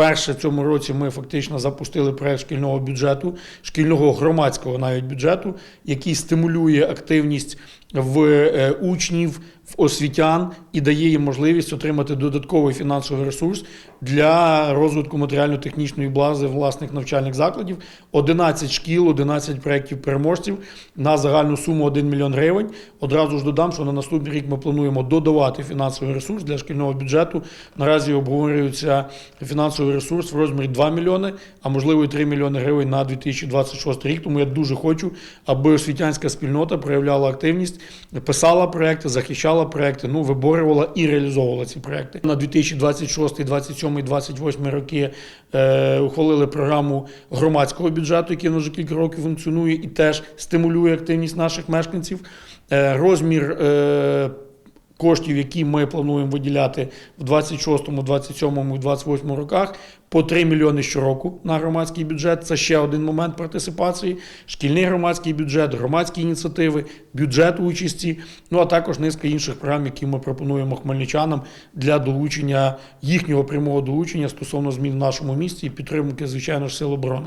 Вперше в цьому році ми фактично запустили проект шкільного бюджету, шкільного громадського навіть бюджету, який стимулює активність в е, учнів, в освітян і дає їм можливість отримати додатковий фінансовий ресурс для розвитку матеріально-технічної бази власних навчальних закладів. 11 шкіл, 11 проєктів переможців на загальну суму 1 мільйон гривень. Одразу ж додам, що на наступний рік ми плануємо додавати фінансовий ресурс для шкільного бюджету. Наразі обговорюється фінансовий ресурс в розмірі 2 мільйони, а можливо і 3 мільйони гривень на 2026 рік. Тому я дуже хочу, аби освітянська спільнота проявляла активність, писала проекти, захищала проекти, ну виборювала і реалізовувала ці проекти. На 2026, 27, 28 роки е, ухвалили програму громадського бюджету, який вже кілька років функціонує і теж стимулює активність наших мешканців. Е, розмір е, коштів, які ми плануємо виділяти в 26, 27 і 28 роках, по 3 мільйони щороку на громадський бюджет. Це ще один момент партисипації. Шкільний громадський бюджет, громадські ініціативи, бюджет участі, ну а також низка інших програм, які ми пропонуємо хмельничанам для долучення їхнього прямого долучення стосовно змін в нашому місті і підтримки, звичайно ж, сил оборони.